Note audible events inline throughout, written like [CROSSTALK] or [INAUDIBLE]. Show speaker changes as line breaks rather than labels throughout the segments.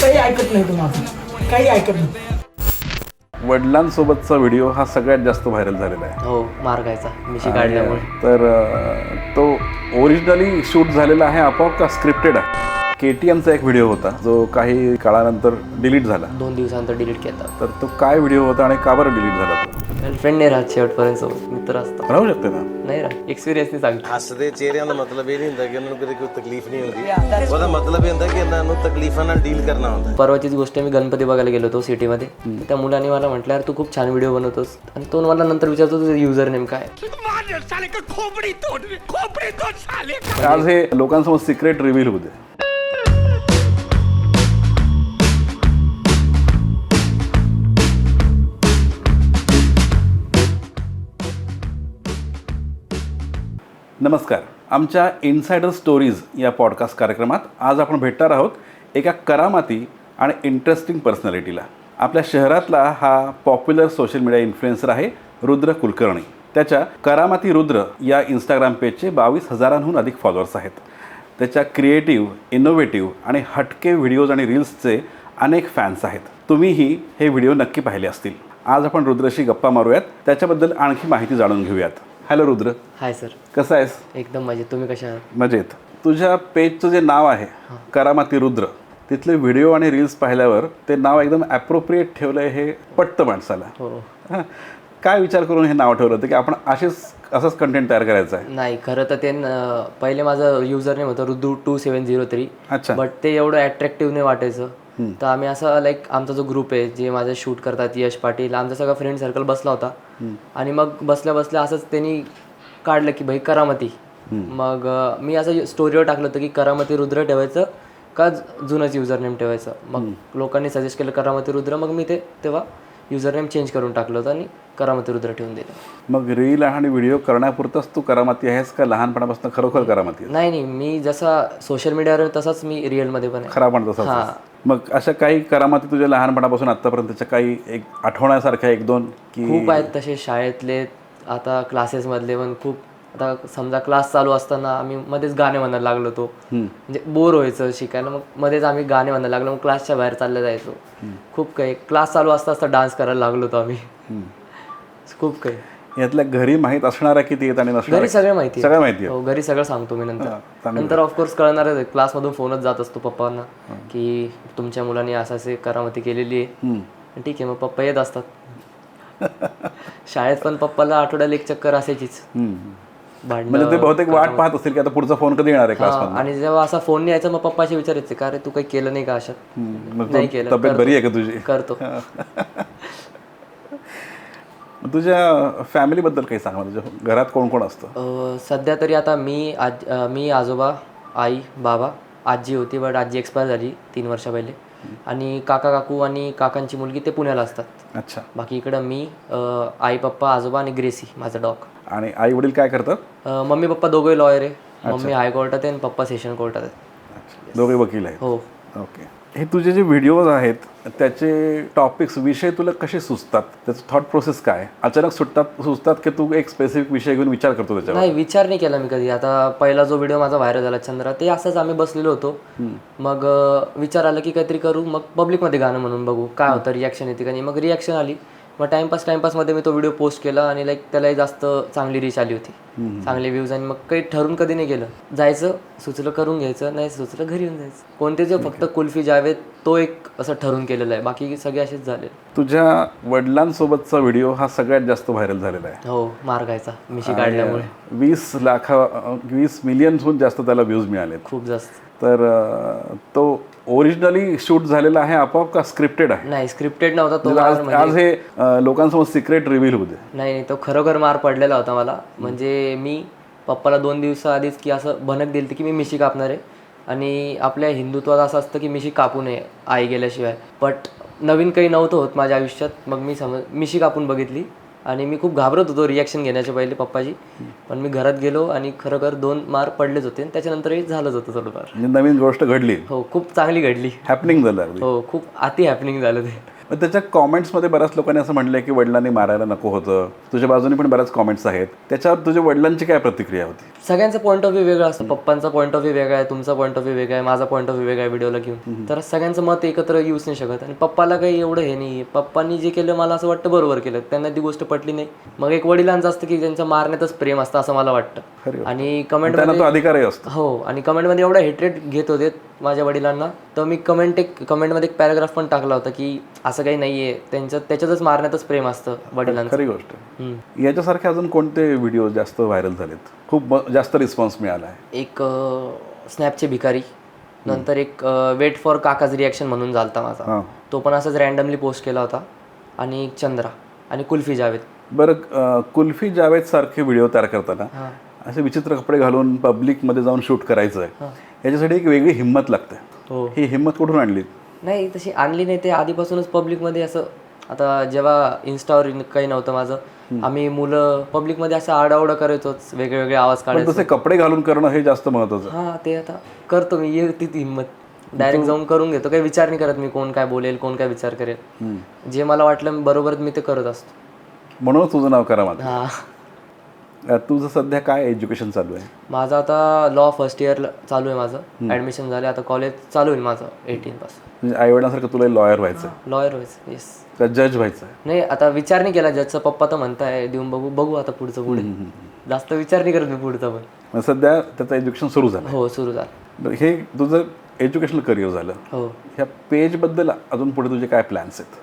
काही ऐकत नाही तुम्हाला काही ऐकत नाही.
वडिलांसोबतचा व्हिडिओ हा सगळ्यात जास्त व्हायरल झालेला आहे.
हो मार्गायचा मिशी काढल्यामुळे.
तर अं, तो ओरिजिनली शूट झालेला आहे आपोआप का स्क्रिप्टेड आहे? के टी एमचा एक व्हिडिओ होता जो काही काळानंतर डिलीट झाला
दोन दिवसानंतर डिलीट केला
तर तो काय व्हिडिओ होता आणि का बरं डिलीट झाला तो
गर्लफ्रेंड नाही राहत शेवटपर्यंत सोबत मित्र असतो
राहू शकते ना
ਨਹੀਂ ਰਾ ਐਕਸਪੀਰੀਅੰਸ ਨਹੀਂ सांगतो
ਹੱਸਦੇ ਚਿਹਰਿਆਂ ਦਾ ਮਤਲਬ ਇਹ ਨਹੀਂ ਹੁੰਦਾ ਕਿ ਉਹਨਾਂ ਨੂੰ ਕਦੇ ਕੋਈ ਤਕਲੀਫ ਨਹੀਂ ਹੁੰਦੀ ਉਹਦਾ ਮਤਲਬ ਇਹ ਹੁੰਦਾ ਕਿ ਇਹਨਾਂ ਨੂੰ ਤਕਲੀਫਾਂ ਨਾਲ ਡੀਲ करना ਹੁੰਦਾ
परवाचीच गोष्ट मी गणपती बघायला गेलो होतो सिटीमध्ये त्या मुलाने मला म्हटलं यार तू खूप छान व्हिडिओ बनवतोस आणि तो मला नंतर विचारतो तुझं युजर नेम काय
आज हे लोकांसमोर सिक्रेट रिव्हील होऊ नमस्कार. आमच्या इनसायडर स्टोरीज या पॉडकास्ट कार्यक्रमात आज आपण भेटणार आहोत एका करामाती आणि इंटरेस्टिंग पर्सनॅलिटीला आपल्या शहरातला हा पॉप्युलर सोशल मीडिया इन्फ्लुएन्सर आहे रुद्र कुलकर्णी. त्याच्या करामाती रुद्र या इंस्टाग्राम पेजचे बावीस हजारांहून अधिक फॉलोअर्स आहेत. त्याच्या क्रिएटिव्ह इनोव्हेटिव्ह आणि हटके व्हिडिओज आणि रील्सचे अनेक फॅन्स आहेत. तुम्हीही हे व्हिडिओ नक्की पाहिले असतील. आज आपण रुद्रशी गप्पा मारूयात. त्याच्याबद्दल आणखी माहिती जाणून घेऊयात. हॅलो रुद्र.
Hi sir.
कसं आहेस?
एकदम मजेत. तुम्ही कशा आहात?
मजेत. तुझ्या पेजचं जे नाव आहे करामाती रुद्र तिथले व्हिडिओ आणि रील्स पाहिल्यावर ते नाव एकदम ॲप्रोप्रिएट ठेवलं आहे हे पटतं माणसाला.
हो.
काय विचार करून हे नाव ठेवलं होतं की आपण असेच असंच कंटेंट तयार करायचं आहे?
नाही खरं तर ते पहिले माझं युजर नेम होतं Ruddu two seven zero three
अच्छा.
बट ते एवढं अट्रॅक्टिव्ह नाही वाटायचं. तर आम्ही असं लाईक आमचा जो ग्रुप आहे जे माझं शूट करतात यश पाटील आमचा सगळा फ्रेंड सर्कल बसला होता. आणि मग बसल्या बसल्या असंच त्यांनी काढलं की भाई करामती. मग मी असं स्टोरीवर टाकलं होतं की करामती रुद्र ठेवायचं का जुनंच युजर नेम ठेवायचं? मग लोकांनी सजेस्ट केलं करामती रुद्र. मग मी ते तेव्हा युजर नेम चेंज करून टाकलं होतं आणि करामती रुद्र ठेवून दिलं.
मग रील आणि व्हिडिओ करण्यापुरतंच तू करामाती आहेस का? लहानपणापासून खरोखर करामाती
नाही नाही. मी जसा सोशल मीडियावर तसाच मी रिअलमध्ये पण
खरा पण आहेस. मग अशा काही करामाती तुझ्या लहानपणापासून आतापर्यंतच्या काही एक आठवण्यासारख्या एक दोन की
खूप आहेत तसे शाळेतले. आता क्लासेसमधले पण खूप आता समजा क्लास चालू असताना आम्ही मध्येच गाणे म्हणायला लागलो होतो. म्हणजे बोर व्हायचं शिकायला. मग मध्येच आम्ही गाणे म्हणायला लागलो. मग क्लासच्या बाहेर चालले जायचो. खूप काही. क्लास चालू असता असता डान्स करायला लागलो होतो आम्ही. खूप काही.
यातल्या घरी माहीत असणाऱ्या किती आहेत आणि
घरी सगळं माहिती.
सगळं माहिती
हो घरी सगळं सांगतो मी नंतर. नंतर ऑफकोर्स कळणारच आहे. क्लासमधून फोनच जात असतो पप्पांना की तुमच्या मुलांनी असं असे करामती केलेली आहे. ठीक आहे मग पप्पा येत असतात. शाळेत पण पप्पाला आठवड्याला एक चक्कर असायचीच.
म्हणजे ते बहुतेक वाट पाहत असतील की आता पुढचा फोन कधी येणार आहे क्लास
आणि जेव्हा असा फोन नाही यायचा मग पप्पाशी विचारायचे का रे तू काही केलं नाही का
मग
नाही केलं,
तब्येत बरी आहे का तुझी?
करतो. [LAUGHS]
तुझ्या फॅमिलीबद्दल काही सांग तुझ्या घरात कोण कोण असतं?
सध्या तरी आता मी आज मी आजोबा आई बाबा आजी होती बट आजी एक्सपायर झाली तीन वर्षा पहिले. आणि काका काकू आणि काकांची मुलगी ते पुण्याला असतात.
अच्छा.
बाकी इकडं मी आई पप्पा आजोबा आणि ग्रेसी माझा डॉग.
आणि आई वडील काय करतात?
मम्मी पप्पा दोघे लॉयर आहे. मम्मी हायकोर्टात आहे आणि पप्पा सेशन कोर्टात आहे
दोघे वकील आहेत.
हो.
ओके. हे तुझे जे व्हिडिओज आहेत त्याचे टॉपिक्स विषय तुला कसे सुचतात? त्याचं थॉट प्रोसेस काय? अचानक सुटतात सुचतात की तू एक स्पेसिफिक विषय घेऊन विचार करतो त्याच्यावर?
नाही विचार नाही केला मी कधी. आता पहिला जो व्हिडिओ माझा व्हायरल झाला चंद्रा ते असंच आम्ही बसलेलो होतो. मग विचार आला की काहीतरी करू मग पब्लिकमध्ये गाणं म्हणून बघू. काय होतं रिॲक्शन येते का नाही? मग रिॲक्शन आली. मग टाइमपास टाइमपासमध्ये मी तो व्हिडिओ पोस्ट केला आणि लाईक त्यालाही जास्त चांगली रीच आली होती. चांगले व्ह्यूज आणि मग काही ठरून कधी नाही केलं जायचं सुचलं करून घ्यायचं नाही सुचलं घरी येऊन जायचं. कोणते जे फक्त कुल्फी जावेद तो एक असं ठरून केलेलं आहे. बाकी सगळे असेच झाले.
तुझ्या वडिलांसोबतचा व्हिडिओ हा सगळ्यात जास्त व्हायरल झालेला आहे.
हो मार्गायचा मिशी काढल्यामुळे.
वीस लाखा वीस मिलियनहून जास्त त्याला व्ह्यूज मिळाले
खूप जास्त.
तर तो ओरिजिनली शूट झालेला आहे आपोआप का स्क्रिप्टेड आहे?
नाही स्क्रिप्टेड नव्हता तो
आज
मार
आज हे लोकांसमोर सिक्रेट रिव्हील दे.
नाही नाही, तो खरोखर मार पडलेला होता मला. म्हणजे मी पप्पाला दोन दिवसाआधीच की असं भनक दिली की मी मिशी कापणार आहे. आणि आपल्या हिंदुत्वात असं असतं की मिशी कापू नये आई गेल्याशिवाय. बट नवीन काही नव्हतं होत माझ्या आयुष्यात. मग मी समज मिशी कापून बघितली. आणि मी खूप घाबरत होतो रिॲक्शन घेण्याच्या पहिले पप्पाची पण मी घरात गेलो आणि खरोखर दोन मार पडलेच होते. आणि त्याच्यानंतरही झालंच होतं थोडंफार.
म्हणजे नवीन गोष्ट घडली.
हो खूप चांगली घडली.
हॅपनिंग झालं
हो खूप अति हॅपनिंग झालं ते.
मग त्याच्या कॉमेंट्समध्ये बऱ्याच लोकांनी असं म्हटलं की वडिलांनी मारायला नको होतं. तुझ्या बाजूने पण बऱ्याच कॉमेंट्स आहेत. त्याच्यावर तुझ्या वडिलांची काय प्रतिक्रिया होती?
सगळ्यांचा पॉईंट ऑफ व्ह्यू वेगळा असतो. पप्पांचा पॉईंट ऑफ व्ह्यू वेगळा आहे तुमचा पॉईंट ऑफ व्ह्यू वेगळा आहे माझा पॉईंट ऑफ व्ह्यू वेगळा आहे व्हिडिओला घेऊन. तर सगळ्यांचं मत एकत्र येऊच नाही शकत. आणि पप्पाला काही एवढं हे नाही पप्पांनी जे केलं मला असं वाटतं बरोबर केलं. त्यांना ती गोष्ट पटली नाही. मग एक वडिलांचं असतं की त्यांच्या मारण्यातच प्रेम असतं असं मला वाटतं. आणि कमेंट
अधिकारही असतो.
हो. आणि कमेंटमध्ये एवढा हेटरेट घेत होते माझ्या वडिलांना. तर मी कमेंट एक कमेंटमध्ये एक पॅराग्राफ पण टाकला होता की असं काही नाहीये. त्यांच्यात त्याच्यातच मारण्यातच प्रेम असतं वडिलांचं.
खरी गोष्ट. याच्यासारखे अजून कोणते व्हिडिओ जास्त व्हायरल झालेत? खूप जास्त रिस्पॉन्स मिळाला आहे
एक स्नॅपचे भिकारी. नंतर एक वेट फॉर काकाज रिॲक्शन म्हणून झालता माझा. तो पण असंच रॅन्डमली पोस्ट केला होता. आणि एक चंद्रा. आणि कुल्फी जावेद.
बरं कुल्फी जावेद सारखे व्हिडिओ तयार करताना असे विचित्र कपडे घालून पब्लिकमध्ये जाऊन शूट करायचं आहे याच्यासाठी एक वेगळी हिंमत लागते.
हो.
ही हिंमत कुठून आणली?
नाही तशी आणली नाही. ते आधीपासूनच पब्लिकमध्ये असं आता जेव्हा इन्स्टावर काही नव्हतं माझं आम्ही मुलं पब्लिकमध्ये असं आडाओडा करायचोच वेगळे वेगळे आवाज काढायचो.
तसे कपडे घालून करणं हे जास्त महत्वाचं
हां ते आता करतो मी येते ती हिंमत. डायरेक्ट जाऊन करून घेतो. काही विचार नाही करत मी कोण काय बोलेल कोण काय विचार करेल. जे मला वाटलं बरोबर मी ते करत असतो.
म्हणूनच तुझं नाव करा माझं
हां.
तुझं सध्या काय एज्युकेशन चालू आहे?
माझं आता लॉ फर्स्ट इयर चालू आहे माझं. ऍडमिशन झालं आता कॉलेज चालू होईल माझं एटीन पास.
म्हणजे आईवडिलांसारखं तुला लॉयर व्हायचं
लॉयर व्हायचं येस
का जज व्हायचं
नाही आता विचार नाही केला जजचा पप्पा तर म्हणताय देऊन बघू बघू आता पुढचं पुढे. जास्त विचार नाही करत मी पुढचा पण.
सध्या त्याचं एज्युकेशन सुरू झालं
हो सुरू झालं.
हे तुझं एज्युकेशनल करिअर झालं.
हो.
ह्या पेजबद्दल अजून पुढे तुझे काय प्लॅन्स आहेत?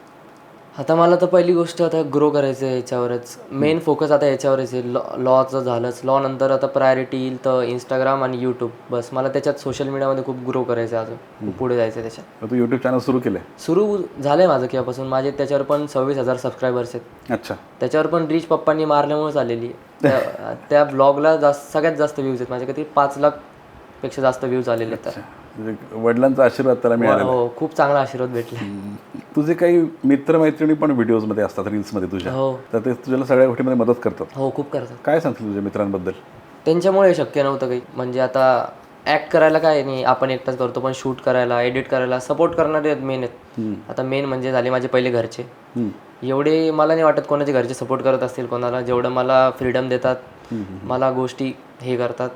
आता मला तर पहिली गोष्ट आता ग्रो करायचं आहे याच्यावरच. मेन फोकस आता याच्यावरच आहे. लॉ लॉचं झालंच. लॉ नंतर आता प्रायोरिटी येईल तर इंस्टाग्राम आणि यूट्यूब बस मला त्याच्यात सोशल मीडियामध्ये खूप ग्रो करायचं आहे अजून. खूप पुढे जायचं आहे त्याच्यात.
तू यूट्यूब चॅनल सुरू केलं
सुरू झालं आहे माझं केव्हापासून. माझे त्याच्यावर पण सव्वीस हजार सबस्क्रायबर्स आहेत.
अच्छा.
त्याच्यावर पण रीच पप्पांनी मारल्यामुळेच आलेली आहे. त्या- [LAUGHS] ब्लॉगला जास्त सगळ्यात जास्त व्ह्यूज आहेत. माझे कधी पाच लाखपेक्षा जास्त व्ह्यूज आलेले आहेत. तर
म्हणजे वडिलांचा आशीर्वाद त्याला मिळाला
हो खूप चांगला आशीर्वाद भेटला.
तुझे काही मित्रमैत्रिणी पण व्हिडिओजमध्ये असतात रील्समध्ये तुझ्या.
हो.
तर ते तुझ्याला सगळ्या गोष्टीमध्ये मदत करतात.
हो खूप करतात.
काय सांगतील तुझ्या मित्रांबद्दल?
त्यांच्यामुळे शक्य नव्हतं काही. म्हणजे आता ऍक्ट करायला काय नाही आपण एकटाच करतो पण शूट करायला एडिट करायला सपोर्ट करणारे मेन आहेत. आता मेन म्हणजे झाले माझे पहिले घरचे. एवढे मला नाही वाटत कोणाचे घरचे सपोर्ट करत असतील कोणाला. जेवढं मला फ्रीडम देतात मला गोष्टी हे करतात.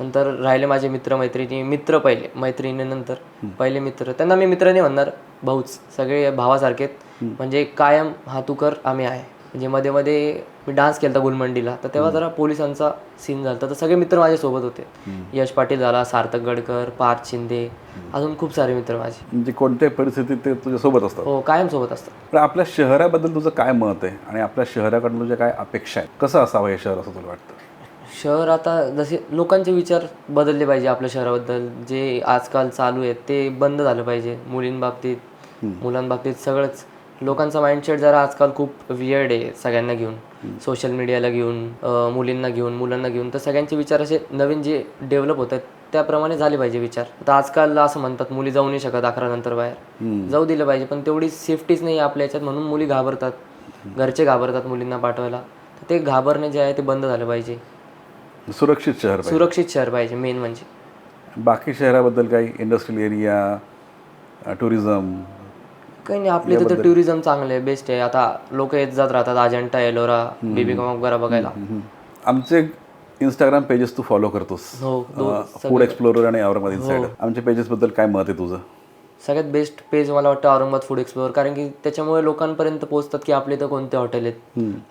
नंतर राहिले माझे मित्र मैत्रिणी मित्र पहिले मैत्रिणीनंतर पहिले मित्र. त्यांना मी मित्र नाही म्हणणार भाऊच. सगळे भावासारखे आहेत. म्हणजे कायम हा तू कर आम्ही आहे. म्हणजे मध्ये मध्ये मी डान्स केला गुलमंडीला. तर तेव्हा जरा पोलिसांचा सीन झाला तर सगळे मित्र माझ्यासोबत होते. यश पाटील झाला सार्थक गडकर पार्थ शिंदे अजून खूप सारे मित्र माझे.
म्हणजे कोणत्याही परिस्थितीत ते तुझ्यासोबत असतात.
हो कायम सोबत असतात.
पण आपल्या शहराबद्दल तुझं काय मत आहे? आणि आपल्या शहराकडून तुझ्या काय अपेक्षा आहेत? कसं असावं हे शहर असं तुला वाटतं?
शहर आता जसे लोकांचे विचार बदलले पाहिजे आपल्या शहराबद्दल. जे आजकाल चालू आहेत ते बंद झालं पाहिजे. मुलींबाबतीत मुलांबाबतीत सगळंच. लोकांचा माइंडसेट जरा आजकाल खूप वियर्ड आहे सगळ्यांना घेऊन. सोशल मीडियाला घेऊन मुलींना घेऊन मुलांना घेऊन. तर सगळ्यांचे विचार असे नवीन जे डेव्हलप होत आहेत त्याप्रमाणे झाले पाहिजे विचार. आता आजकाल असं म्हणतात मुली जाऊ नाही शकत अकरा नंतर बाहेर. जाऊ दिलं पाहिजे पण तेवढी सेफ्टीच नाही आपल्या याच्यात. म्हणून मुली घाबरतात. घरचे घाबरतात मुलींना पाठवायला. ते घाबरणे जे आहे ते बंद झालं पाहिजे.
सुरक्षित शहर पाहिजे.
सुरक्षित शहर पाहिजे मेन म्हणजे.
बाकी शहराबद्दल काही इंडस्ट्रियल एरिया टुरिझम
काही नाही आपल्या तर टुरिझम चांगलं आहे बेस्ट आहे. आता लोक येत जात राहतात अजंठा एलोरा बेबी वगैरे बघायला.
आमचे इंस्टाग्राम पेजेस तू फॉलो करतोस.
हो
फूड एक्सप्लोरर आणि औरंगाबाद इनसाइड आमच्या पेजेस बद्दल काय मत आहे तुझं?
सगळ्यात बेस्ट पेज मला वाटतं औरंगाबाद फूड एक्सप्लोअर कारण की त्याच्यामुळे लोकांपर्यंत पोहोचतात की आपल्या इथं कोणते हॉटेल आहेत.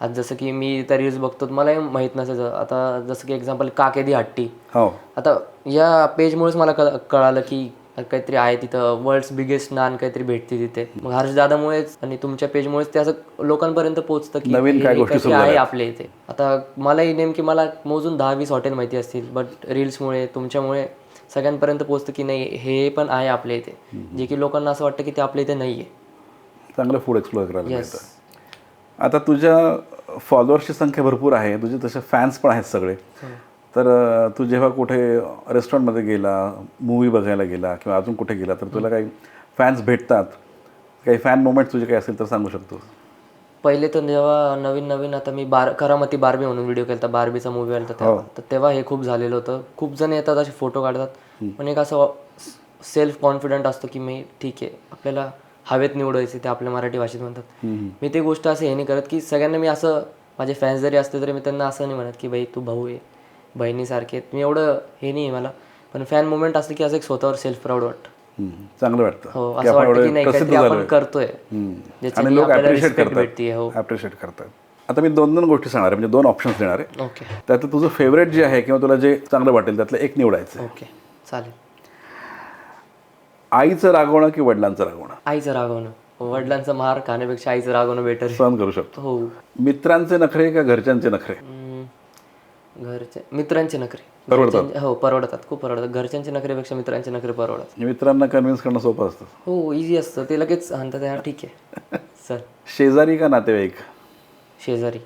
आज जसं की मी त्या रील्स बघतो मलाही माहीत नसायचं. आता जसं की एक्झाम्पल काकेदी हट्टी.
हो.
आता या पेजमुळेच मला कळ- कळालं की काहीतरी आहे तिथं. वर्ल्ड्स बिगेस्ट नान काहीतरी भेटते तिथे. मग हर्ष दादामुळेच आणि तुमच्या पेजमुळेच ते असं लोकांपर्यंत पोहोचतं की
नवीन काय
आहे आपल्या इथे. आता मलाही नेमकी मला मोजून दहा वीस हॉटेल माहिती असतील बट रील्समुळे तुमच्यामुळे सगळ्यांपर्यंत पोहोचतं की नाही हे पण आहे आपल्या इथे. जे की लोकांना असं वाटतं की ते आपल्या इथे नाही आहे
चांगलं फूड एक्सप्लोर करायला मिळतं. आता तुझ्या फॉलोअर्सची संख्या भरपूर आहे तुझे तसे फॅन्स पण आहेत सगळे. तर अं, तू जेव्हा कुठे रेस्टॉरंटमध्ये गेला मूवी बघायला गेला किंवा अजून कुठे गेला तर तुला काही फॅन्स भेटतात? काही फॅन मोमेंट तुझे काही असेल तर सांगू शकतो
पहिले तर जेव्हा नवीन नवीन आता मी बार करामती बार्बी म्हणून व्हिडिओ केला बार्बीचा मूवी आला तेव्हा. तर तेव्हा हे खूप झालेलं होतं. खूप जण येतात असे फोटो काढतात. पण एक असं सेल्फ कॉन्फिडंट असतं की मी ठीक आहे. आपल्याला हवेत निवडायचे ते आपल्या मराठी भाषेत म्हणतात. मी ते गोष्ट असं हे नाही करत की सगळ्यांना मी असं माझे फॅन्स जरी असले तरी मी त्यांना असं नाही म्हणत की बाई तू भाऊ आहे. बहिणीसारखे. मी एवढं हे नाही आहे मला. पण फॅन मुवमेंट असलं की असं एक स्वतःवर सेल्फ प्राऊड वाटतं.
चांगलं वाटतं.
हो असं वाटतं की
एवढे
नाही
प्रसिद्ध
काहीतरी आपण
झालोय.
करतोय.
आणि लोक
हो.
करतात. आता मी दोन दोन गोष्टी सांगणार आहे म्हणजे दोन ऑप्शन्स देणार आहे.
ओके.
त्यातलं तुझं फेवरेट जे आहे किंवा तुला जे चांगलं वाटेल त्यातलं एक निवडायचं.
ओके चालेल.
आईचं रागवणं की वडिलांचं रागवणं?
आईचं रागवणं. वडिलांचं मार खाण्यापेक्षा आईचं रागवणं बेटर
सहन करू शकतो.
हो.
मित्रांचे नखरे का घरच्यांचे नखरे.
घरचे मित्रांचे नखरे.
परवडतात.
घरच्यांचे- हो परवडतात. खूप परवडतात. घरच्यांचे नखरेपेक्षा मित्रांचे नखरे परवडतात.
मित्रांना कन्व्हिन्स करणं सोपं असतं.
हो इझी असतं. ते लगेच म्हणतात हा ठीक आहे. सर [LAUGHS]
शेजारी का नातेवाईक?
शेजारी.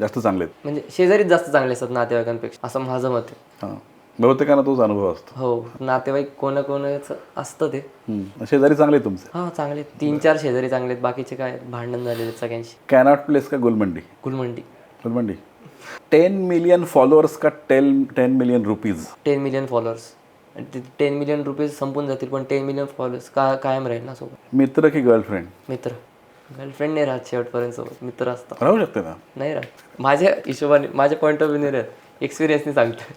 जास्त चांगले आहेत
म्हणजे शेजारीच जास्त चांगले असतात नातेवाईकांपेक्षा. असं माझं मत आहे.
हां. बहुतेकांना तोच अनुभव असतो.
हो नातेवाईक कोणा कोणाचं असतं ते.
हम्म. शेजारी चांगले आहेत तुमचे?
हा चांगले आहेत. तीन चार शेजारी चांगले आहेत. बाकीचे काय भांडण झालेले आहेत सगळ्यांशी.
कॅनॉट प्लेस का Gulmandi?
Gulmandi.
Gulmandi? Ten million followers का ten ten million rupees?
Ten million followers. Ten million rupees संपून जातील पण टेन मिलियन फॉलोअर्स का कायम राहील ना सोबत?
मित्र की गर्लफ्रेंड
मित्र. गर्लफ्रेंड नाही राहत शेवटपर्यंत सोबत. मित्र असतात.
राहू शकते ना?
नाही राहत. माझ्या हिशोबाने माझ्या पॉईंट ऑफ व्ह्यू राहत. एक्सपिरियन्सने सांगतो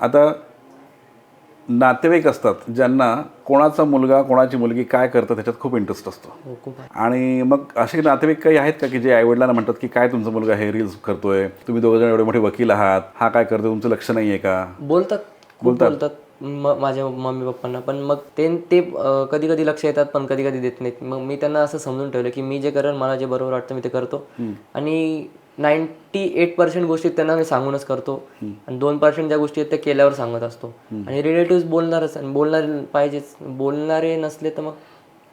आता नातेवाईक असतात ज्यांना कोणाचा मुलगा कोणाची मुलगी काय करतं त्याच्यात खूप इंटरेस्ट असतो.
हो.
आणि मग असे नातेवाईक काही आहेत का की जे आईवडिलांना म्हणतात की काय तुमचा मुलगा हे रील्स करतोय तुम्ही दोघं जण एवढे मोठे वकील आहात हा काय करतोय तुमचं लक्ष नाही आहे का?
बोलतात बोलतात. म माझ्या मम्मी पप्पांना. पण मग ते ते कधी कधी लक्ष येतात पण कधी कधी देत नाहीत. मग मी त्यांना असं समजून ठेवलं की मी जे करेन मला जे बरोबर वाटतं मी ते करतो. आणि नाईन्टी एट पर्सेंट गोष्टी त्यांना मी सांगूनच करतो. आणि दोन पर्सेंट ज्या गोष्टी आहेत त्या केल्यावर सांगत असतो. आणि रिलेटिव्ह बोलणारच आणि बोलणारे पाहिजेच. बोलणारे नसले तर मग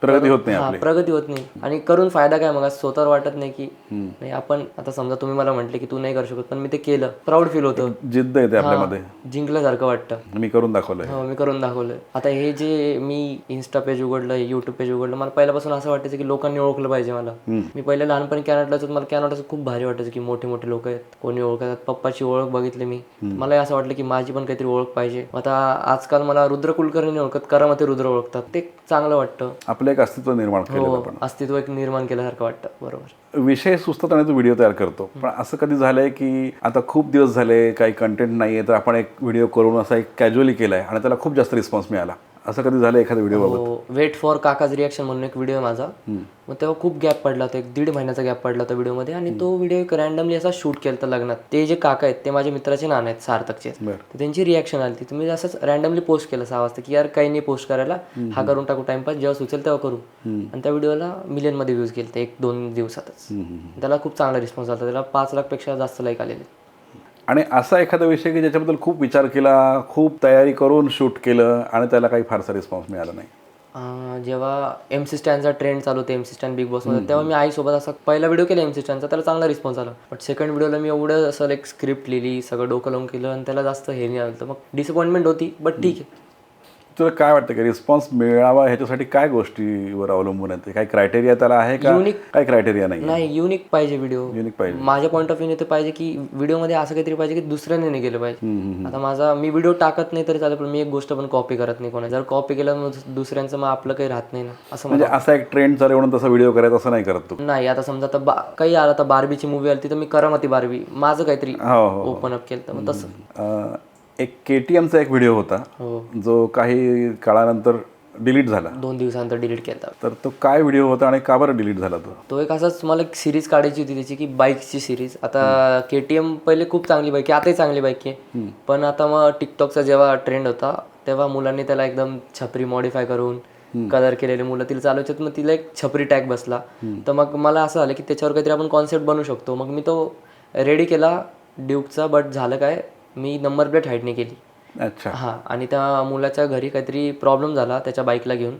प्रगती होत नाही
हा प्रगती होत नाही. आणि करून फायदा काय मग असं स्वतःवर वाटत नाही की नाही आपण आता समजा तुम्ही मला म्हटले की तू नाही करू शकत पण मी ते केलं. प्राऊड फील होतं.
जिद्द येते आपल्यामध्ये
जिंकल्यासारखं वाटतं.
मी करून दाखवलंय.
हो मी करून दाखवलं आता हे जे मी इन्स्टा पेज उघडलं युट्यूब पेज उघडलं मला पहिल्यापासून असं वाटायचं की लोकांनी ओळखलं पाहिजे मला. मी पहिले लहानपणी कॅनडाला होतो मला कॅनडाचं खूप भारी वाटायचं की मोठे मोठे लोक आहेत कोणी ओळखतात. पप्पाची ओळख बघितली मी. मला असं वाटलं की माझी पण काहीतरी ओळख पाहिजे. आता आजकाल मला रुद्र कुलकर्णी ओळखत करामती रुद्र ओळखतात. ते चांगलं वाटतं.
आपलं एक अस्तित्व निर्माण केलेलं
हो
आपण
अस्तित्व एक निर्माण केल्यासारखं वाटतं बरोबर.
विषय सुचतात आणि तो व्हिडिओ तयार करतो. पण असं कधी झालंय की आता खूप दिवस झाले काही कंटेंट नाही आहे तर आपण एक व्हिडिओ करून असा एक कॅज्युअली केलाय आणि त्याला खूप जास्त रिस्पॉन्स मिळाला. असं कधी झालं एखाद्या व्हिडिओ
वेट फॉर काकाज रिॲक्शन म्हणून एक व्हिडिओ माझा. मग तेव्हा खूप गॅप पडला होता एक दीड महिन्याचा गॅप पडला होता व्हिडिओमध्ये आणि तो व्हिडिओ एक रॅन्डमली असा शूट केला होता लग्नात. ते जे काका आहेत ते माझ्या मित्राचे नाना आहेत सार्थकचे. तर त्यांची रिॲक्शन आली होती तुम्ही असंच रॅन्डमली पोस्ट केलं सहा वाजता की यार काही नाही पोस्ट करायला. हा करून टाकू टाइमपास जेव्हा सुचेल तेव्हा करू. आणि त्या व्हिडिओला मिलियनमध्ये व्ह्यूज गेले ते एक दोन दिवसातच. त्याला खूप चांगला रिस्पॉन्स आला. त्याला पाच लाखपेक्षा जास्त लाईक आलेले.
आणि असा एखादा विषय की ज्याच्याबद्दल खूप विचार केला खूप तयारी करून शूट केलं आणि त्याला काही फारसा रिस्पॉन्स मिळाला नाही.
जेव्हा एम सी स्टँडचा ट्रेंड चालू होता एम सी स्टँड बिग बॉसमध्ये तेव्हा मी आईसोबत असा पहिला व्हिडिओ केला एम सी स्टँडचा त्याला चांगला रिस्पॉन्स आला. बट सेकंड व्हिडिओला मी एवढं असं लाईक स्क्रिप्ट लिहिली सगळं डोकं लावून केलं आणि त्याला जास्त हे नाही आलं. तर मग डिसअपॉइंटमेंट होती बट ठीक आहे.
तुला काय वाटतं की रिस्पॉन्स मिळावा ह्याच्यासाठी काय गोष्टीवर अवलंबून आहे काही क्रायटेरिया त्याला आहे का?
Unique-
काही क्रायटेरिया नाही
नाही युनिक पाहिजे व्हिडिओ
युनिक पाहिजे.
माझ्या पॉईंट ऑफ व्ह्यूने ते पाहिजे की व्हिडिओमध्ये असं काहीतरी पाहिजे की दुसऱ्याने नाही केलं पाहिजे. आता माझा मी व्हिडिओ टाकत नाही तरी चालेल पण मी एक गोष्ट पण कॉपी करत नाही कोणा जर कॉपी केलं मग दुसऱ्यांचं मग आपलं काही राहत नाही ना असं
म्हणजे असा एक ट्रेंड चालू म्हणून तसा व्हिडिओ करायचा असं नाही करत तू?
नाही आता समजा आता काही आला आता बार्बीची मूवी आली तर मी करामती बार्बी माझं काहीतरी
हो हो
ओपन अप केलं तर मग तसं.
एक के टी एमचा एक व्हिडिओ होता.
हो.
जो काही काळानंतर डिलीट झाला.
दोन दिवसानंतर डिलीट केला.
तर तो काय व्हिडिओ होता आणि का बरं डिलीट झाला तो?
तो एक असाच मला एक सिरीज काढायची होती त्याची की बाईकची सिरीज आता के टी एम पहिले खूप चांगली बाईक आहे आताही चांगली बाईक आहे. पण आता मग टिकटॉकचा जेव्हा ट्रेंड होता तेव्हा मुलांनी त्याला एकदम छपरी मॉडीफाय करून कलर केलेले मुलं तिला चालवायच्यात मग तिला एक छपरी टॅग बसला. तर मग मला असं झालं की त्याच्यावर काहीतरी आपण कॉन्सेप्ट बनवू शकतो. मग मी तो रेडी केला ड्यूकचा बट झालं काय? मी नंबर प्लेट हाईड नाही केली.
अच्छा.
हां आणि त्या मुलाच्या घरी काहीतरी प्रॉब्लेम झाला त्याच्या बाईकला घेऊन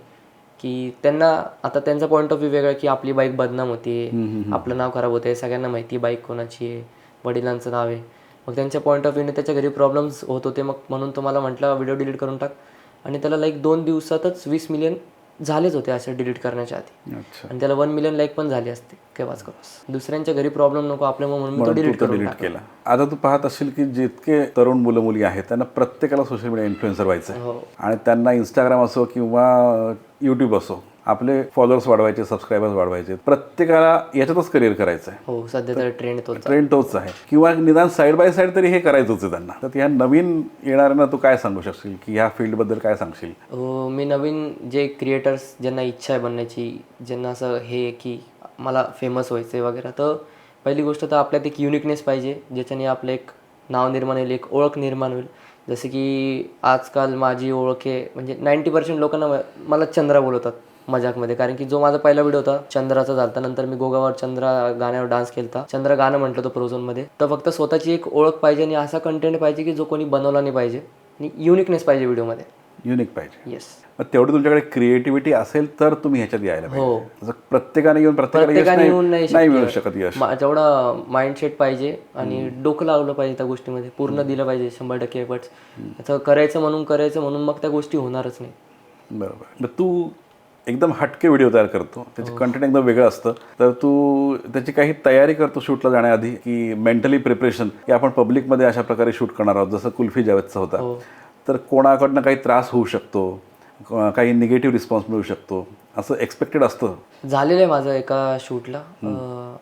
की त्यांना आता त्यांचा पॉईंट ऑफ व्ह्यू वेगळा की आपली बाईक बदनाम होते आपलं नाव खराब होते सगळ्यांना माहिती बाईक कोणाची आहे वडिलांचं नाव आहे. मग त्यांच्या पॉईंट ऑफ व्ह्यूने त्याच्या घरी प्रॉब्लेम्स होत होते मग म्हणून तो मला म्हटला व्हिडिओ डिलीट करून टाक. आणि त्याला लाईक दोन दिवसातच वीस मिलियन झालेच होते असे डिलीट करण्याच्या आधी. आणि त्याला वन मिलियन लाईक पण झाली असते केव्हाच क्रॉस दुसऱ्यांच्या घरी प्रॉब्लेम नको आपल्या म्हणून मी तो
म्हणून
डिलीट
डिलीट केला. आता तू पाहत असशील की जितके तरुण मुलं मुली आहेत त्यांना प्रत्येकाला सोशल मीडिया इन्फ्लुएन्सर व्हायचं आहे आणि त्यांना इंस्टाग्राम असो किंवा यूट्यूब असो आपले फॉलोअर्स वाढवायचे सबस्क्रायबर्स वाढवायचे. प्रत्येकाला याच्यातच करिअर करायचं आहे
हो सध्या तर ट्रेंड तोच
ट्रेंड तोच आहे. किंवा निदान साईड बाय साईड तरी हे करायचंच आहे त्यांना. तर ह्या नवीन येणाऱ्यांना तू काय सांगू शकशील? की ह्या फील्डबद्दल काय सांगशील?
अ, मी नवीन जे क्रिएटर्स ज्यांना इच्छा आहे बनण्याची ज्यांना असं हे की मला फेमस व्हायचं वगैरे तर पहिली गोष्ट तर आपल्यात एक युनिकनेस पाहिजे ज्याच्याने आपलं एक नाव निर्माण होईल एक ओळख निर्माण होईल. जसं की आजकाल माझी ओळख आहे म्हणजे नाईंटी पर्सेंट लोकांना मला चंद्रा बोलवतात. मजाकमध्ये. कारण की जो माझा पहिला व्हिडिओ होता चंद्राचा झाला नंतर मी गोगावर चंद्रा गाण्यावर डान्स केलता. चंद्र गाणं म्हटलं होतं प्रोझोनमध्ये तर फक्त स्वतःची एक ओळख पाहिजे आणि असा कंटेंट पाहिजे की जो कोणी बनवला नाही पाहिजे. आणि युनिकनेस पाहिजे व्हिडिओमध्ये
युनिक पाहिजे.
येस
तेवढी तुमच्याकडे क्रिएटिव्हिटी असेल तर तुम्ही ह्याच्यात यायला
हो.
प्रत्येकाने येऊन
प्रत्येकाने
नाही
येऊन नाही.
मिळू शकत यश.
जेवढा माइंडसेट पाहिजे आणि डोकं लावलं पाहिजे त्या गोष्टीमध्ये. पूर्ण दिलं पाहिजे शंभर टक्के एफर्ट्स करायचं म्हणून करायचं म्हणून मग त्या गोष्टी होणारच नाही.
बरोबर. तू एकदम हटके व्हिडिओ तयार करतो. त्याचे कंटेंट एकदम वेगळं असतं. तर तू त्याची काही तयारी करतो शूटला जाण्याआधी की मेंटली प्रिपरेशन की आपण पब्लिकमध्ये अशा प्रकारे शूट करणार आहोत जसं कुल्फी जावेदचा होता. तर कोणाकडनं काही त्रास होऊ शकतो काही निगेटिव्ह रिस्पॉन्स मिळू शकतो असं एक्सपेक्टेड असतं.
झालेलं आहे माझं एका शूटला.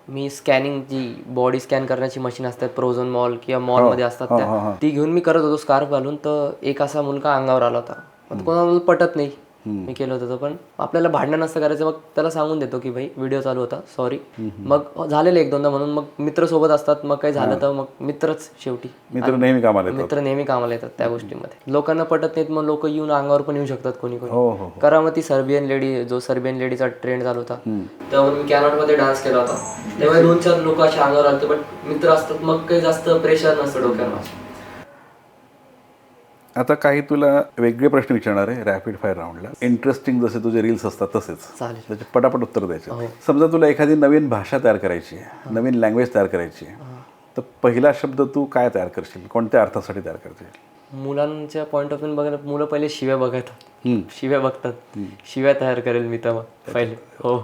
मी स्कॅनिंग जी बॉडी स्कॅन करण्याची मशीन असतात प्रोझोन मॉल किंवा मॉलमध्ये असतात त्या ती घेऊन मी करत होतो स्कार्फ घालून तर एक असा मुलगा अंगावर आला होता. कोणाला पटत नाही. मी केलं होतं पण आपल्याला भांडण नसतं करायचं मग त्याला सांगून देतो की भाई व्हिडिओ चालू होता सॉरी मग झालेलं एक दोनदा म्हणून मग मित्र सोबत असतात मग काही झालं तर मग मित्रच शेवटी.
मित्र नेहमी कामाला येतात.
मित्र नेहमी कामाला येतात त्या गोष्टीमध्ये. लोकांना पटत नाहीत मग लोक येऊन अंगावर पण येऊ शकतात कोणी कोणी. करा मग ती सर्बियन लेडी जो सर्बियन लेडीचा ट्रेंड चालू होता तेव्हा मी कॅनॉटमध्ये डान्स केला होता. तेव्हा दोन चार लोक असे अंगावर आलते बट मित्र असतात मग काही जास्त प्रेशर नसतं डोक्यावर.
आता काही तुला वेगळे प्रश्न विचारणार आहे रॅपिड फायर राऊंडला इंटरेस्टिंग जसे तुझे रील्स असतात तसेच. त्याचे पटापट उत्तर द्यायचे. समजा तुला एखादी नवीन भाषा तयार करायची आहे नवीन लँग्वेज तयार करायची आहे तर पहिला शब्द तू काय तयार करशील? कोणत्या अर्थासाठी तयार करशील?
मुलांच्या पॉईंट ऑफ व्ह्यू बघायला मुलं पहिले शिव्या बघतात. शिव्या बघतात. शिव्या तयार करेल मी तेव्हा पहिले. हो.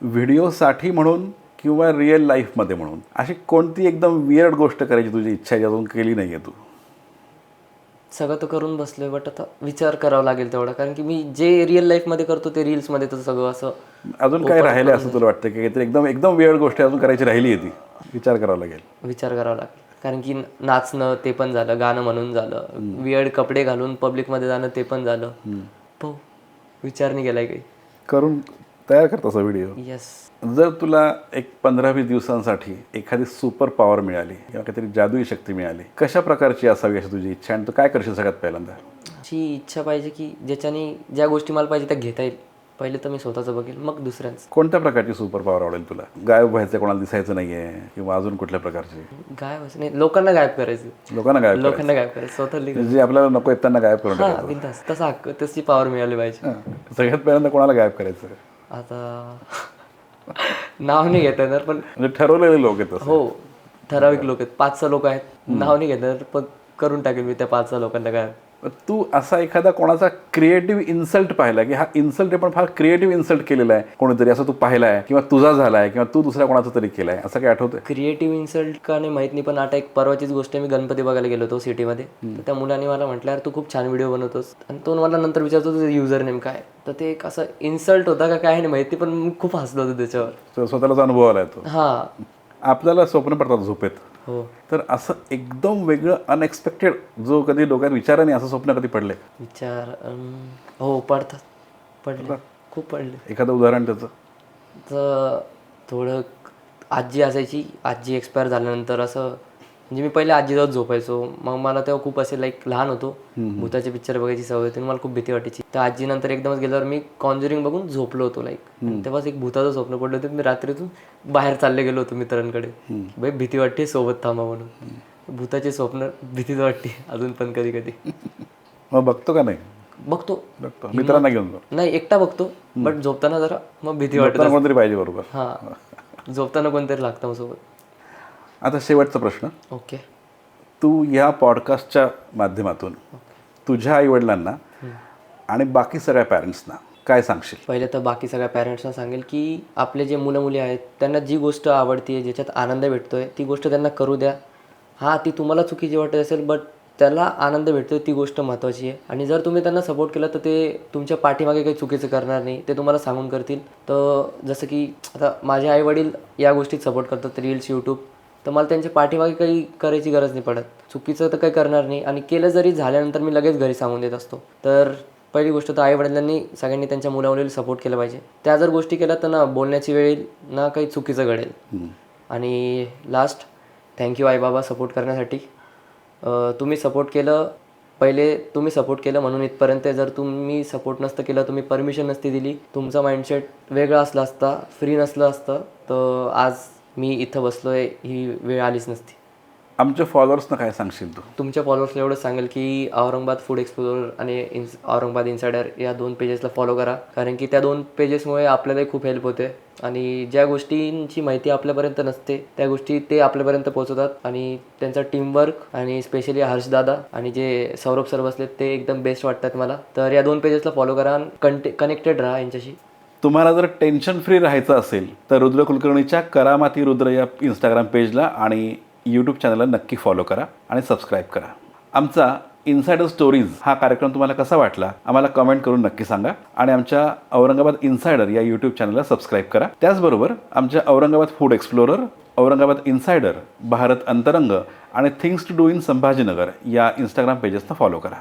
व्हिडिओसाठी म्हणून किंवा रिअल लाईफमध्ये म्हणून अशी कोणती एकदम वियर्ड गोष्ट करायची तुझी इच्छा आहे जी अजून केली नाही आहे तू?
सगळं तर करून बसलोय बट आता विचार करावा लागेल तेवढा. कारण की मी जे रिअल लाईफमध्ये करतो ते रील्समध्ये तर सगळं असं
अजून काय राहिलं असं तुला वाटतं की काहीतरी एकदम एकदम वियर्ड गोष्ट अजून करायची राहिली आहे ती? विचार करावा लागेल.
विचार करावा लागेल. कारण की नाचणं ते पण झालं गाणं म्हणून झालं. वियर्ड कपडे घालून पब्लिकमध्ये जाणं ते पण झालं. विचार नाही गेलाय काही.
करून तयार करत असा व्हिडिओ
येस
जर तुला एक पंधरा वीस दिवसांसाठी एखादी सुपर पॉवर मिळाली किंवा काहीतरी जादुई शक्ती मिळाली कशा प्रकारची असावी अशी तुझी इच्छा आणि तू काय करशील सगळ्यात पहिल्यांदा?
अशी इच्छा पाहिजे की ज्याच्याने ज्या गोष्टी मला पाहिजे त्या घेता येईल. पहिले तर मी स्वतःचं बघेल मग दुसऱ्यांचं.
कोणत्या प्रकारची सुपर पॉवर आवडेल तुला? गायब व्हायचं कोणाला दिसायचं नाहीये किंवा अजून कुठल्या प्रकारची?
गायब व्हायचं नाही लोकांना गायब करायचं.
लोकांना गायब
लोकांना गायब करायचं स्वतः
करायचं. जे आपल्याला नको आहेत त्यांना गायब करून
हा
टाकायचं.
बिंदास. तसा हक्क तशी पॉवर मिळाली पाहिजे.
सगळ्यात पहिल्यांदा कोणाला गायब करायचं?
आता नाव नाही घेता येणार पण
म्हणजे ठरवलेले लोक आहेत तसं.
हो ठराविक लोक आहेत. पाच सहा लोक आहेत. नाव नाही घेणार पण करून टाकेल मी त्या पाच सहा लोकांना काय.
तू असा एखादा कोणाचा क्रिएटिव्ह इन्सल्ट पाहिला की हा इन्सल्ट पण फार क्रिएटिव्ह इन्सल्ट केलेला आहे. कोणीतरी असं तू पाहिलाय किंवा तुझा झालाय किंवा तू दुसऱ्या कोणाचा तरी केलाय असं काय आठवतंय?
क्रिएटिव्ह इन्सल्ट का नाही माहीत नाही पण आता एक परवाचीच गोष्ट आहे, मी गणपती बघायला गेलो होतो सिटीमध्ये. तर त्या मुलाने मला म्हटलं यार तू खूप छान व्हिडिओ बनवतोस. आणि तो मला नंतर विचारतो तुझं युजर नेम काय? तर ते एक असं इन्सल्ट होता का काय नाही माहिती पण खूप हसलो होतो त्याच्यावर.
स्वतःलाच अनुभव आलाय तो
हा.
आपल्याला स्वप्न पडतात झोपेत.
हो.
तर असं एकदम वेगळं अनएक्सपेक्टेड जो कधी डोक्यात विचार नाही असं स्वप्न कधी पडले
विचार हो पडतात. पडले. खूप पडले.
एखादं उदाहरण त्याचं?
तर थोडं आजी असायची. आजी एक्सपायर झाल्यानंतर असं म्हणजे मी पहिले आजीजवळ झोपायचो. मग मला तेव्हा खूप असे लाईक लहान होतो. भूताचे पिक्चर बघायची सवय होती मला खूप भीती वाटायची. तर आजी नंतर एकदमच गेल्यावर मी कॉन्ज्युरिंग बघून झोपलो होतो लाईक तेव्हाच एक भूताचं स्वप्न पडलं होतं. मी रात्रीतून बाहेर चालले गेलो होतो मित्रांकडे. बाई भीती वाटते सोबत थांबा म्हणून. भूताचे स्वप्न भीतीच वाटते अजून पण कधी कधी. [LAUGHS]
मग बघतो का नाही?
बघतो.
बघतो. मित्रांना घेऊन
नाही एकटा बघतो. बट झोपताना जरा मग भीती वाटत.
कोणतरी पाहिजे बरोबर.
हा. झोपताना कोणतरी लागतं सोबत.
आता शेवटचा प्रश्न.
ओके.
तू या पॉडकास्टच्या माध्यमातून तुझ्या आईवडिलांना आणि बाकी सगळ्या पॅरेंट्सना काय सांगशील?
पहिले तर बाकी सगळ्या पॅरेंट्सना सांगेल की आपले जे मुलं मुली आहेत त्यांना जी गोष्ट आवडते ज्याच्यात आनंद भेटतोय ती गोष्ट त्यांना करू द्या. हां ती तुम्हाला चुकीची वाटत असेल बट त्याला आनंद भेटतो ती गोष्ट महत्त्वाची आहे. आणि जर तुम्ही त्यांना सपोर्ट केला तर ते तुमच्या पाठीमागे काही चुकीचं करणार नाही ते तुम्हाला सांगून करतील. तर जसं की आता माझे आई वडील या गोष्टीत सपोर्ट करतात रील्स यूट्यूब तर मला त्यांच्या पाठीमागे काही करायची गरज नाही पडत. चुकीचं तर काही करणार नाही. आणि केलं जरी झाल्यानंतर मी लगेच घरी सांगून देत असतो. तर पहिली गोष्ट तर आईवडिलांनी सगळ्यांनी त्यांच्या मुलामुलीला सपोर्ट केला पाहिजे. त्या जर गोष्टी केल्या तर ना बोलण्याची वेळ ना काही चुकीचं घडेल. आणि लास्ट थँक्यू आई बाबा सपोर्ट करण्यासाठी. तुम्ही सपोर्ट केलं पहिले तुम्ही सपोर्ट केलं म्हणून इथपर्यंत. जर तुम्ही सपोर्ट नसतं केलं तुम्ही परमिशन नसती दिली तुमचा माइंडसेट वेगळा असला असता फ्री नसलं असतं तर आज मी इथं बसलो आहे ही वेळ आलीच नसती.
आमच्या फॉलोअर्सना काय सांगशील तू?
तुमच्या फॉलोअर्सला एवढं सांगेल की औरंगाबाद फूड एक्सप्लोर आणि इन्स औरंगाबाद इन्सायडर या दोन पेजेसला फॉलो करा. कारण की त्या दोन पेजेसमुळे आपल्यालाही खूप हेल्प होते. आणि ज्या गोष्टींची माहिती आपल्यापर्यंत नसते त्या गोष्टी ते आपल्यापर्यंत पोहोचवतात. आणि त्यांचा टीमवर्क आणि स्पेशली हर्षदादा आणि जे सौरभ सर बसलेत ते एकदम बेस्ट वाटतात मला. तर या दोन पेजेसला फॉलो करा आणि कंटे कनेक्टेड राहा यांच्याशी.
तुम्हाला जर टेन्शन फ्री राहायचं असेल तर रुद्र कुलकर्णीच्या करामाती रुद्र या इंस्टाग्राम पेजला आणि यूट्यूब चॅनलला नक्की फॉलो करा आणि सबस्क्राईब करा. आमचा इन्सायडर स्टोरीज हा कार्यक्रम तुम्हाला कसा वाटला आम्हाला कमेंट करून नक्की सांगा आणि आमच्या औरंगाबाद इन्सायडर या यूट्यूब चॅनलला सबस्क्राईब करा. त्याचबरोबर आमच्या Aurangabad food explorer Aurangabad insider Bharat Antarang आणि things to do in Sambhajinagar या इंस्टाग्राम पेजेसना फॉलो करा.